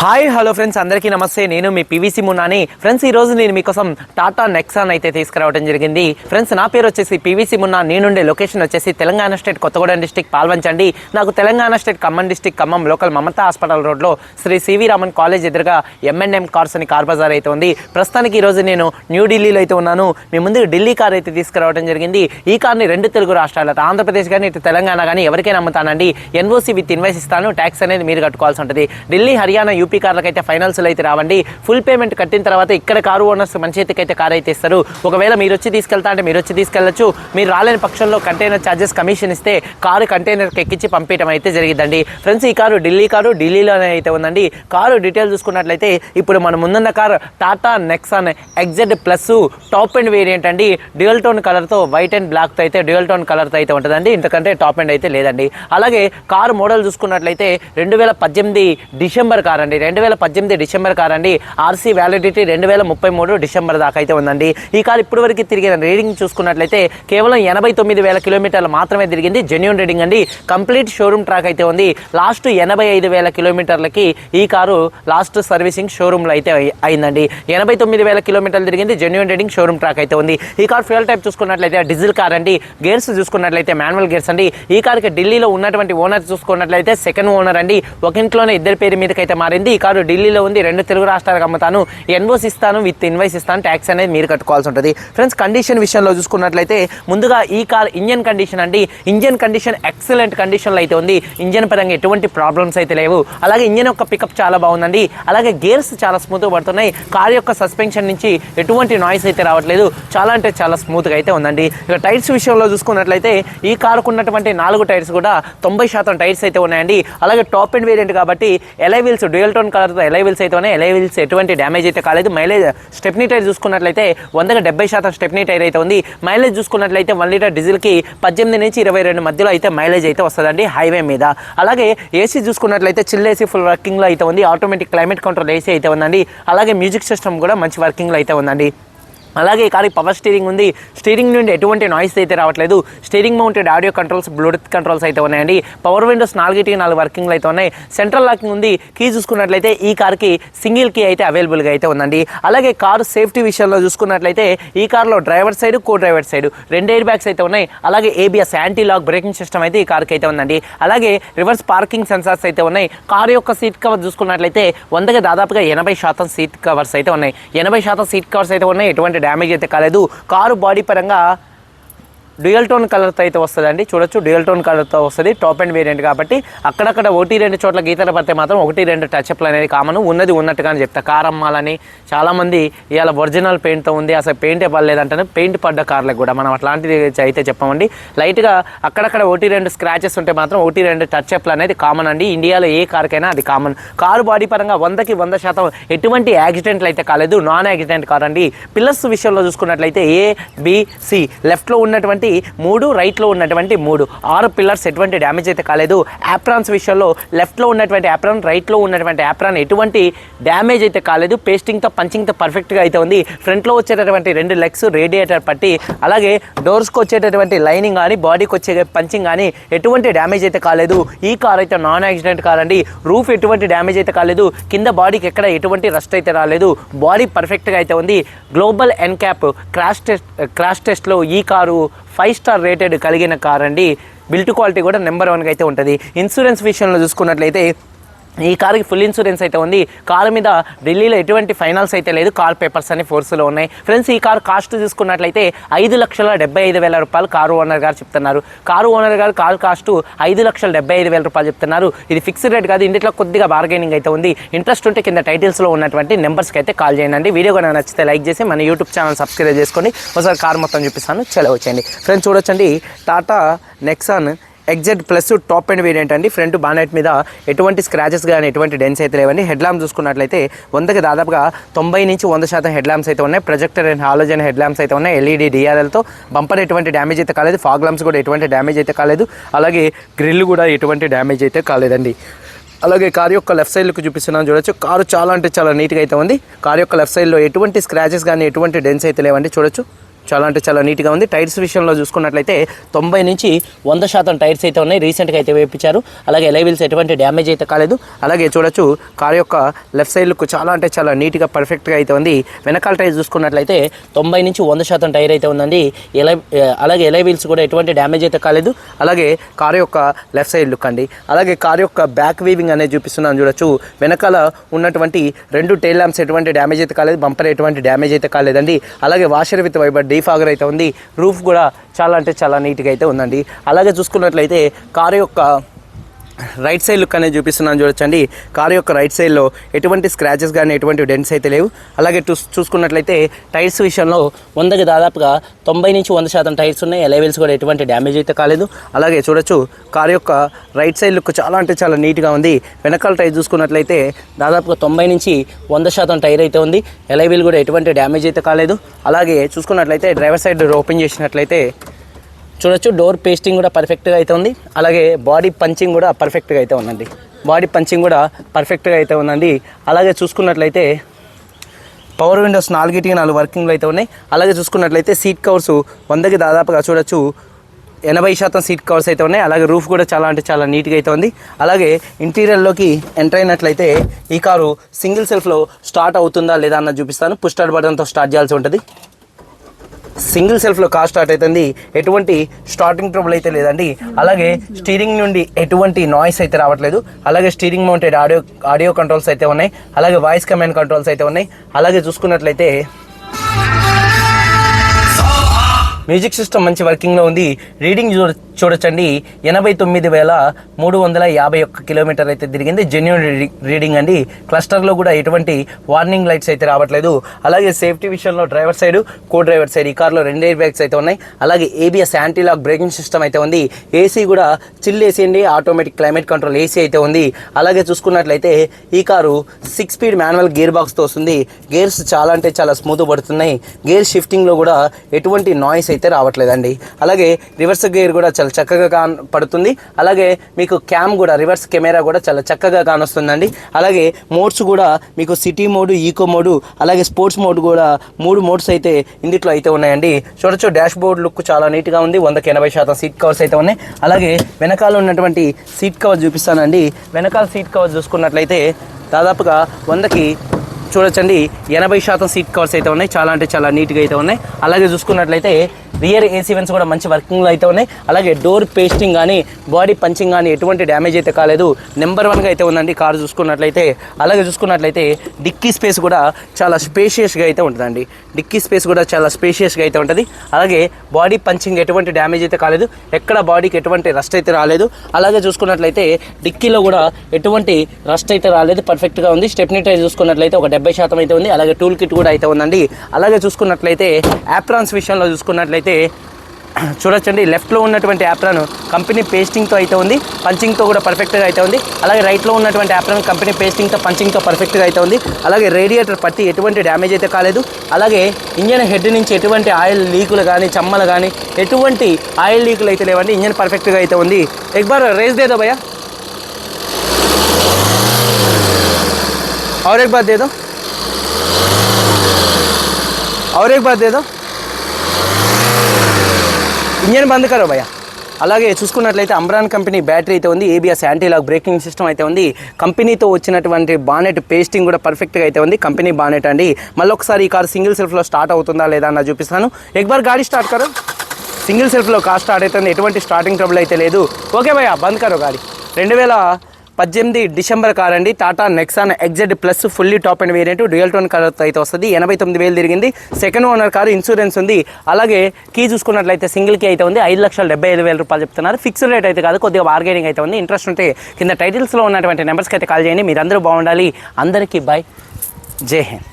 Hi hello friends అందరికీ నమస్తే. నేను మీ పీవీసీ మున్నాని. ఫ్రెండ్స్ ఈ రోజు నేను మీకోసం టాటా నెక్సాన్ అయితే తీసుకురావడం జరిగింది. ఫ్రెండ్స్ నా పేరు వచ్చేసి పీవీసీ మున్నా. నేనుండే లొకేషన్ వచ్చేసి తెలంగాణ స్టేట్ కొత్తగూడెం డిస్టిక్ పాల్వంచండి నాకు Telangana state Khammam district Khammam local Mamata hospital రోడ్లో శ్రీ సివి రామన్ కాలేజ్ ఎదురుగా ఎంఎన్ఎం కార్స్ అని కార్ బజార్ అయితే ఉంది. ప్రస్తుతానికి ఈ రోజు నేను న్యూఢిల్లీలో అయితే ఉన్నాను. మీ ముందు ఢిల్లీ కార్ అయితే తీసుకురావడం జరిగింది. ఈ కార్ని రెండు తెలుగు రాష్ట్రాలు ఆంధ్రప్రదేశ్ కానీ ఇటు తెలంగాణ కానీ ఎవరికైనా అమ్ముతానండి. ఎన్ఓసి విత్ ఇన్వైస్ ఇస్తాను. ట్యాక్స్ అనేది మీరు కట్టుకోవాల్సి ఉంటుంది. ఢిల్లీ హర్యానా యూపీ కార్లకు అయితే ఫైనాన్స్లో అయితే రావండి. ఫుల్ పేమెంట్ కట్టిన తర్వాత ఇక్కడ కారు ఓనర్స్ మంచి అయితే కార్ అయితే ఇస్తారు. ఒకవేళ మీరు వచ్చి తీసుకెళ్తా అంటే మీరు వచ్చి తీసుకెళ్ళచ్చు. మీరు రాలేని పక్షంలో కంటైనర్ ఛార్జెస్ కమిషన్ ఇస్తే కారు కంటైనర్కి ఎక్కించి పంపించడం అయితే జరిగిందండి ఫ్రెండ్స్ ఈ కారు ఢిల్లీ కారు ఢిల్లీలోనే అయితే ఉందండి. కారు డీటెయిల్ చూసుకున్నట్లయితే ఇప్పుడు మన ముందున్న car Tata Nexon X Z plus top end. Variant అండి డ్యూయల్ టోన్ కలర్తో వైట్ అండ్ బ్లాక్తో అయితే డ్యూయల్ టోన్ కలర్తో అయితే ఉంటుందండి. ఇంతకంటే టాప్ అండ్ అయితే లేదండి. అలాగే కారు మోడల్ చూసుకున్నట్లయితే రెండు వేల పద్దెనిమిది డిసెంబర్ కార్ అండి రెండు వేల పద్దెనిమిది డిసెంబర్ కార్ అండి ఆర్సీ వ్యాలిడిటీ రెండు వేల ముప్పై మూడు డిసెంబర్ దాకా అయితే ఉందండి. ఈ కార్ ఇప్పటి వరకు తిరిగిన రీడింగ్ చూసుకున్నట్లయితే కేవలం ఎనభై తొమ్మిది వేల కిలోమీటర్లు మాత్రమే తిరిగింది. జెన్యున్ రీడింగ్ అండి. కంప్లీట్ షోరూమ్ ట్రాక్ అయితే ఉంది. లాస్ట్ ఎనభై ఐదు వేల కిలోమీటర్లకి ఈ కారు లాస్ట్ సర్వీసింగ్ షోరూమ్లో అయితే అయిందండి. ఎనభై తొమ్మిది వేల కిలోమీటర్లు తిరిగింది. జెన్యున్ రీడింగ్ షోరూమ్ ట్రాక్ అయితే ఉంది. ఈ కార్ ఫ్యూయల్ టైప్ చూసుకున్నట్లయితే డీజిల్ కార్ అండి. గేర్స్ చూసుకున్నట్లయితే మాన్యువల్ గేర్స్ అండి. ఈ కార్కి ఢిల్లీలో ఉన్నటువంటి ఓనర్ చూసుకున్నట్లయితే సెకండ్ ఓనర్ అండి. ఒక ఇంట్లోనే ఇద్దరి పేరు మీదకైతే మారింది. ఈ కారు ఢిల్లీలో ఉంది రెండు తెలుగు రాష్ట్రాలకు అమ్ముతాను ఎన్వోస్ ఇస్తాను విత్ ఇన్వైస్ ఇస్తాను ట్యాక్స్ అనేది మీరు కట్టుకోవాల్సి ఉంటుంది. ఫ్రెండ్స్ కండిషన్ విషయంలో చూసుకున్నట్లయితే ముందుగా ఈ కార్ ఇంజన్ కండిషన్ అండి. ఇంజన్ కండిషన్ ఎక్సలెంట్ కండిషన్లో అయితే ఉంది. ఇంజన్ పరంగా ఎటువంటి ప్రాబ్లమ్స్ అయితే లేవు. అలాగే ఇంజన్ యొక్క పికప్ చాలా బాగుందండి. అలాగే గేర్స్ చాలా స్మూత్గా పడుతున్నాయి. కార్ యొక్క సస్పెన్షన్ నుంచి ఎటువంటి నాయిస్ అయితే రావట్లేదు. చాలా అంటే చాలా స్మూత్గా అయితే ఉందండి. ఇక టైర్స్ విషయంలో చూసుకున్నట్లయితే ఈ కారుకు ఉన్నటువంటి నాలుగు టైర్స్ కూడా తొంభై శాతం టైర్స్ అయితే ఉన్నాయండి. అలాగే టాప్ అండ్ వేరియంట్ కాబట్టి ఎలై వీల్స్ డ్యూయల్ టోన్ కలర్తో ఎలై అయితే ఉన్నాయి ఎలై ఎటువంటి డ్యామేజ్ అయితే కాలేదు. మైలేజ్ స్టెప్నీ టైర్ చూసుకున్నట్లయితే వందకి డెబ్బై శాతం స్టెప్నీ టైర్ అయితే ఉంది. మైలేజ్ చూసుకున్నట్లయితే వన్ లీటర్ డీజిల్కి పద్దెనిమిది నుంచి ఇరవై రెండు మధ్యలో అయితే మైలేజ్ అయితే వస్తుందండి హైవే మీద. అలాగే ఏసీ చూసుకున్నట్లయితే చిల్ ఏసీ ఫుల్ వర్కింగ్లో అయితే ఉంది. ఆటోమేటిక్ క్లైమేట్ కంట్రోల్ ఏసీ అయితే ఉందండి. అలాగే మ్యూజిక్ సిస్టమ్ కూడా మంచి వర్కింగ్లో అయితే ఉందండి. అలాగే ఈ కారు పవర్ స్టీరింగ్ ఉంది. స్టీరింగ్ నుండి ఎటువంటి నాయిస్ అయితే రావట్లేదు. Steering mounted audio controls Bluetooth controls అయితే ఉన్నాయండి. పవర్ విండోస్ నాలుగిటికి నాలుగు వర్కింగ్లు అయితే ఉన్నాయి. సెంట్రల్ లాకింగ్ ఉంది. కీ చూసుకున్నట్లయితే ఈ కార్కి సింగిల్ కీ అయితే అవైలబుల్గా అయితే ఉందండి. అలాగే కారు సేఫ్టీ విషయంలో చూసుకున్నట్లయితే ఈ కార్లో driver side co driver side రెండు ఎయిర్ బ్యాగ్స్ అయితే ఉన్నాయి. అలాగే ABS anti lock braking system అయితే ఈ కార్కి అయితే ఉందండి. అలాగే రివర్స్ పార్కింగ్ సెన్సార్స్ అయితే ఉన్నాయి. కారు యొక్క సీట్ కవర్ చూసుకున్నట్లయితే వందకి దాదాపుగా ఎనభై శాతం సీట్ కవర్స్ అయితే ఉన్నాయి. ఎనభై శాతం సీట్ కవర్స్ అయితే ఉన్నాయి. ఎటువంటి డ్యామేజ్ అయితే కాలేదు. కారు బాడీ పరంగా డ్యూయల్ టోన్ కలర్తో అయితే వస్తుందండి. చూడొచ్చు డ్యూయల్ టోన్ కలర్తో వస్తుంది. టాప్ అండ్ వేరియంట్ కాబట్టి అక్కడక్కడ ఒకటి రెండు చోట్ల గీతలు పడితే మాత్రం ఒకటి రెండు టచ్అప్లు అనేది కామన్ ఉన్నది ఉన్నట్టుగానే చెప్తా. కార్ అమ్మాలని చాలామంది ఇవాళ ఒరిజినల్ పెయింట్తో ఉంది. అసలు పెయింటే పడలేదంటే పెయింట్ పడ్డ కార్లకు కూడా మనం అట్లాంటిది అయితే చెప్పమండి. లైట్గా అక్కడక్కడ ఒకటి రెండు స్క్రాచెస్ ఉంటే మాత్రం ఒకటి రెండు టచ్అప్లు అనేది కామన్ అండి. ఇండియాలో ఏ కార్కైనా అది కామన్ కారు బాడీ పరంగా వందకి వంద శాతం ఎటువంటి యాక్సిడెంట్లు అయితే కాలేదు. నాన్ యాక్సిడెంట్ కార్ అండి పిల్లర్స్ విషయంలో చూసుకున్నట్లయితే ఏ బి సి లెఫ్ట్లో ఉన్నటువంటి మూడు రైట్లో ఉన్నటువంటి మూడు. ఆరు పిల్లర్స్ ఎటువంటి డ్యామేజ్ అయితే కాలేదు. యాప్రాన్స్ విషయంలో లెఫ్ట్లో ఉన్నటువంటి యాప్రాన్ రైట్లో ఉన్నటువంటి యాప్రాన్ ఎటువంటి డ్యామేజ్ అయితే కాలేదు. పేస్టింగ్తో పంచింగ్తో పర్ఫెక్ట్గా అయితే ఉంది. ఫ్రంట్లో వచ్చేటటువంటి రెండు లెగ్స్ రేడియేటర్ పట్టి అలాగే డోర్స్కి వచ్చేటటువంటి లైనింగ్ కానీ బాడీకి వచ్చే పంచింగ్ కానీ ఎటువంటి డ్యామేజ్ అయితే కాలేదు. ఈ కార్ అయితే నాన్ యాక్సిడెంట్ కార్ అండి. రూఫ్ ఎటువంటి డ్యామేజ్ అయితే కాలేదు. కింద బాడీకి ఎక్కడ ఎటువంటి రస్ట్ అయితే రాలేదు. బాడీ పర్ఫెక్ట్గా అయితే ఉంది. Global NCAP crash test crash టెస్ట్లో ఈ కారు ఫైవ్ స్టార్ రేటెడ్ కలిగిన కార్ అండి. బిల్ట్ క్వాలిటీ కూడా నెంబర్ వన్గా అయితే ఉంటుంది. ఇన్సూరెన్స్ విషయంలో చూసుకున్నట్లయితే ఈ కార్కి ఫుల్ ఇన్సూరెన్స్ అయితే ఉంది. కారు మీద ఢిల్లీలో ఎటువంటి ఫైనాన్స్ అయితే లేదు. కార్ పేపర్స్ అనే ఫోర్స్లో ఉన్నాయి. ఫ్రెండ్స్ ఈ కార్ కాస్ట్ చూసుకున్నట్లయితే ఐదు లక్షల డెబ్బై ఐదు వేల రూపాయలు కారు ఓనర్ గారు చెప్తున్నారు. కారు ఓనర్ గారు కారు కాస్ట్ ఐదు లక్షల డెబ్బై ఐదు వేల రూపాయలు చెప్తున్నారు. ఇది ఫిక్స్డ్ రేట్ కాదు. ఇంటిలో కొద్దిగా బార్గెనింగ్ అయితే ఉంది. ఇంట్రెస్ట్ ఉంటే కింద టైటిల్స్లో ఉన్నటువంటి నెంబర్స్కి అయితే కాల్ చేయండి. వీడియో కూడా నచ్చితే లైక్ చేసి మన యూట్యూబ్ ఛానల్ సబ్స్క్రైబ్ చేసుకొని ఒకసారి కార్ మొత్తం చూపిస్తాను. చెలవచ్చండి ఫ్రెండ్స్ చూడొచ్చండి. Tata Nexon XZ plus top and variant అండి. ఫ్రంట్ బానెట్ మీద ఎటువంటి స్క్రాచెస్ కానీ ఎటువంటి డెన్స్ అయితే లేవండి. హెడ్ ల్యాంప్ చూసుకున్నట్లయితే వందకి దాదాపుగా తొంభై నుంచి వంద శాతం హెడ్ ల్యాంప్స్ అయితే ఉన్నాయి. Projector and halogen head lamps అయితే ఉన్నాయి. ఎల్ఈడి డిఆర్ఎల్తో బంపర్ ఎటువంటి డ్యామేజ్ అయితే కాలేదు. ఫాగ్ ల్యాంప్స్ కూడా ఎటువంటి డ్యామేజ్ అయితే కాలేదు. అలాగే గ్రిల్ కూడా ఎటువంటి డ్యామేజ్ అయితే కాలేదండి. అలాగే కార్ యొక్క లెఫ్ట్ సైడ్కి చూపిస్తున్నాను చూడొచ్చు. కారు చాలా అంటే చాలా నీట్గా అయితే ఉంది. కార్ యొక్క లెఫ్ట్ సైడ్లో ఎటువంటి స్క్రాచెస్ కానీ ఎటువంటి డెన్స్ అయితే లేవండి. చూడొచ్చు. చాలా అంటే చాలా నీట్గా ఉంది. టైర్స్ విషయంలో చూసుకున్నట్లయితే తొంభై నుంచి వంద శాతం టైర్స్ అయితే ఉన్నాయి. రీసెంట్గా అయితే వేయించారు. అలాగే ఎలైవిల్స్ ఎటువంటి డ్యామేజ్ అయితే కాలేదు. అలాగే చూడొచ్చు కార్ యొక్క లెఫ్ట్ సైడ్ లుక్ చాలా అంటే చాలా నీట్గా పర్ఫెక్ట్గా అయితే ఉంది. వెనకాల టైర్ చూసుకున్నట్లయితే తొంభై నుంచి వంద శాతం టైర్ అయితే ఉందండి. అలాగే ఎలైవిల్స్ కూడా ఎటువంటి డ్యామేజ్ అయితే కాలేదు. అలాగే కార్ యొక్క లెఫ్ట్ సైడ్ లుక్ అండి. అలాగే కార్ యొక్క బ్యాక్ వీవింగ్ అనేది చూపిస్తున్నాను చూడొచ్చు. వెనకాల ఉన్నటువంటి రెండు టైల్ ల్యాంప్స్ ఎటువంటి డ్యామేజ్ అయితే కాలేదు. బంపర్ ఎటువంటి డ్యామేజ్ అయితే కాలేదండి. అలాగే వాషర్ విత్ వైబర్ డీఫాగర్ అయితే ఉంది. రూఫ్ కూడా చాలా అంటే చాలా నీట్గా అయితే ఉందండి. అలాగే చూసుకున్నట్లయితే కారు యొక్క రైట్ సైడ్ లుక్ అనేది చూపిస్తున్నాను చూడొచ్చండి. కారు యొక్క రైట్ సైడ్లో ఎటువంటి స్క్రాచెస్ కానీ ఎటువంటి డెంట్స్ అయితే లేవు. అలాగే చూస్ చూసుకున్నట్లయితే టైర్స్ విషయంలో వందకి దాదాపుగా తొంభై నుంచి వంద శాతం టైర్స్ ఉన్నాయి. ఎలైవెల్స్ కూడా ఎటువంటి డ్యామేజ్ అయితే కాలేదు. అలాగే చూడొచ్చు కారు యొక్క రైట్ సైడ్ లుక్ చాలా అంటే చాలా నీట్గా ఉంది. వెనకాల టైర్ చూసుకున్నట్లయితే దాదాపుగా తొంభై నుంచి వంద శాతం టైర్ అయితే ఉంది. ఎలైవీల్ కూడా ఎటువంటి డ్యామేజ్ అయితే కాలేదు. అలాగే చూసుకున్నట్లయితే డ్రైవర్ సైడ్ ఓపెన్ చేసినట్లయితే చూడొచ్చు డోర్ పేస్టింగ్ కూడా పర్ఫెక్ట్గా అయితే ఉంది. అలాగే బాడీ పంచింగ్ కూడా పర్ఫెక్ట్గా అయితే ఉందండి. బాడీ పంచింగ్ కూడా పర్ఫెక్ట్గా అయితే ఉందండి. అలాగే చూసుకున్నట్లయితే పవర్ విండోస్ నాలుగిటికి నాలుగు వర్కింగ్లు అయితే ఉన్నాయి. అలాగే చూసుకున్నట్లయితే సీట్ కవర్స్ వందకి దాదాపుగా చూడొచ్చు ఎనభై శాతం సీట్ కవర్స్ అయితే ఉన్నాయి. అలాగే రూఫ్ కూడా చాలా అంటే చాలా నీట్గా అయితే ఉంది. అలాగే ఇంటీరియర్లోకి ఎంటర్ అయినట్లయితే ఈ కారు సింగిల్ సెల్ఫ్లో స్టార్ట్ అవుతుందా లేదా అన్నది చూపిస్తాను. పుష్టార్ బటన్తో స్టార్ట్ చేయాల్సి ఉంటుంది. సింగిల్ సెల్ఫ్లో కార్ స్టార్ట్ అవుతుంది ఎటువంటి స్టార్టింగ్ ట్రబుల్ అయితే లేదండి. అలాగే స్టీరింగ్ నుండి ఎటువంటి నాయిస్ అయితే రావట్లేదు. అలాగే steering mounted audio audio controls అయితే ఉన్నాయి. అలాగే వాయిస్ కమాండ్ కంట్రోల్స్ అయితే ఉన్నాయి. అలాగే చూసుకున్నట్లయితే మ్యూజిక్ సిస్టమ్ మంచి వర్కింగ్లో ఉంది. రీడింగ్ చూడొచ్చండి. ఎనభై తొమ్మిది వేల మూడు వందల యాభై ఒక్క కిలోమీటర్ అయితే తిరిగింది. జెన్యున్ రీడింగ్ అండి. క్లస్టర్లో కూడా ఎటువంటి వార్నింగ్ లైట్స్ అయితే రావట్లేదు. అలాగే సేఫ్టీ విషయంలో driver side co driver side ఈ కార్లో రెండు ఎయిర్ బ్యాగ్స్ అయితే ఉన్నాయి. అలాగే ABS anti lock braking system అయితే ఉంది. ఏసీ కూడా చిల్ ఏసీ అండి. ఆటోమేటిక్ క్లైమేట్ కంట్రోల్ ఏసీ అయితే ఉంది. అలాగే చూసుకున్నట్లయితే ఈ car six speed manual gear బాక్స్తో వస్తుంది. గేర్స్ చాలా అంటే చాలా స్మూత్ పడుతున్నాయి. గేర్ షిఫ్టింగ్లో కూడా ఎటువంటి నాయిస్ అయితే రావట్లేదండి. అలాగే రివర్స్ గేర్ కూడా చాలా చక్కగా కాన్ పడుతుంది. అలాగే మీకు క్యామ్ కూడా రివర్స్ కెమెరా కూడా చాలా చక్కగా కానొస్తుందండి. అలాగే మోడ్స్ కూడా మీకు సిటీ మోడ్ ఈకో మోడ్ అలాగే స్పోర్ట్స్ మోడ్ కూడా మూడు మోడ్స్ అయితే ఇందులో అయితే ఉన్నాయండి. చూడొచ్చు డాష్ బోర్డ్ లుక్ చాలా నీట్గా ఉంది. వందకి ఎనభై శాతం సీట్ కవర్స్ అయితే ఉన్నాయి. అలాగే వెనకాల ఉన్నటువంటి సీట్ కవర్ చూపిస్తానండి. వెనకాల సీట్ కవర్ చూసుకున్నట్లయితే దాదాపుగా వందకి చూడొచ్చండి. ఎనభై శాతం సీట్ కవర్స్ అయితే ఉన్నాయి. చాలా అంటే చాలా నీట్గా అయితే ఉన్నాయి. అలాగే చూసుకున్నట్లయితే రియర్ ఏసీ వెన్స్ కూడా మంచి వర్కింగ్లో అయితే ఉన్నాయి. అలాగే డోర్ పేస్టింగ్ కానీ బాడీ పంచింగ్ కానీ ఎటువంటి డ్యామేజ్ అయితే కాలేదు. నెంబర్ వన్గా అయితే ఉందండి కారు చూసుకున్నట్లయితే. అలాగే చూసుకున్నట్లయితే డిక్కీ స్పేస్ కూడా చాలా స్పేషియస్గా అయితే ఉంటుందండి. డిక్కీ స్పేస్ కూడా చాలా స్పేషియస్గా అయితే ఉంటుంది. అలాగే బాడీ పంచింగ్ ఎటువంటి డ్యామేజ్ అయితే కాలేదు. ఎక్కడ బాడీకి ఎటువంటి రస్ట్ అయితే రాలేదు. అలాగే చూసుకున్నట్లయితే డిక్కీలో కూడా ఎటువంటి రస్ట్ అయితే రాలేదు. పర్ఫెక్ట్గా ఉంది. స్టెప్నీ టైర్ చూసుకున్నట్లయితే ఒక డెబ్బై శాతం అయితే ఉంది అలాగే టూల్ కిట్ కూడా అయితే ఉందండి అలాగే చూసుకున్నట్లయితే యాప్రాన్స్ విషయంలో చూసుకున్నట్లయితే చూడొచ్చండి లెఫ్ట్లో ఉన్నటువంటి యాప్రాన్ కంపెనీ పేస్టింగ్తో అయితే ఉంది పంచింగ్తో కూడా పర్ఫెక్ట్గా అయితే ఉంది అలాగే రైట్లో ఉన్నటువంటి యాప్రాన్ కంపెనీ పేస్టింగ్తో పంచింగ్తో పర్ఫెక్ట్గా అయితే ఉంది అలాగే రేడియేటర్ పట్టి ఎటువంటి డ్యామేజ్ అయితే కాలేదు అలాగే ఇంజన్ హెడ్ నుంచి ఎటువంటి ఆయిల్ లీకులు కానీ చమ్మలు కానీ ఎటువంటి ఆయిల్ లీకులు అయితే లేవండి ఇంజన్ పర్ఫెక్ట్గా అయితే ఉంది ఎక్ బార్ రేస్ దేదో భయ్యా और एक बात दे दो और एक बात दे दो ఇంజన్ బంద్ కరో భయ్యా అలాగే చూసుకున్నట్లయితే అమ్రాన్ కంపెనీ బ్యాటరీ అయితే ఉంది ABS anti lock braking system అయితే ఉంది కంపెనీతో వచ్చినటువంటి బానెట్ పేస్టింగ్ కూడా పర్ఫెక్ట్గా అయితే ఉంది కంపెనీ బానెట్ అండి మళ్ళీ ఒకసారి ఈ కార్ సింగిల్ సెల్ఫ్లో స్టార్ట్ అవుతుందా లేదా అన్న చూపిస్తాను ఎక్బార్ గాడి స్టార్ట్ కరో సింగిల్ సెల్ఫ్లో కార్ స్టార్ట్ అవుతుంది ఎటువంటి స్టార్టింగ్ ట్రబుల్ అయితే లేదు ఓకే భయ్యా బంద్ కరో గాడి రెండు వేల పద్దెనిమిది డిసెంబర్ కార్ అండి Tata Nexon XZ plus fully top and variant dual tone car అయితే వస్తుంది. ఎనభై తొమ్మిది వేలు తిరిగింది. సెకండ్ ఓనర్ కారు ఇన్సూరెన్స్ ఉంది. అలాగే కీ చూసుకున్నట్లయితే సింగిల్ కీ అయితే ఉంది. ఐదు లక్షల డెబ్బై ఐదు వేల రూపాయలు చెప్తున్నారు. ఫిక్స్డ్ రేట్ అయితే కాదు. కొద్దిగా బార్గెనింగ్ అయితే ఉంది. ఇంట్రెస్ట్ ఉంటే కింద టైటిల్స్లో ఉన్నటువంటి నెంబర్స్కి అయితే కాల్ చేయండి. మీరందరూ బాగుండాలి. అందరికీ బాయ్ జై హింద్.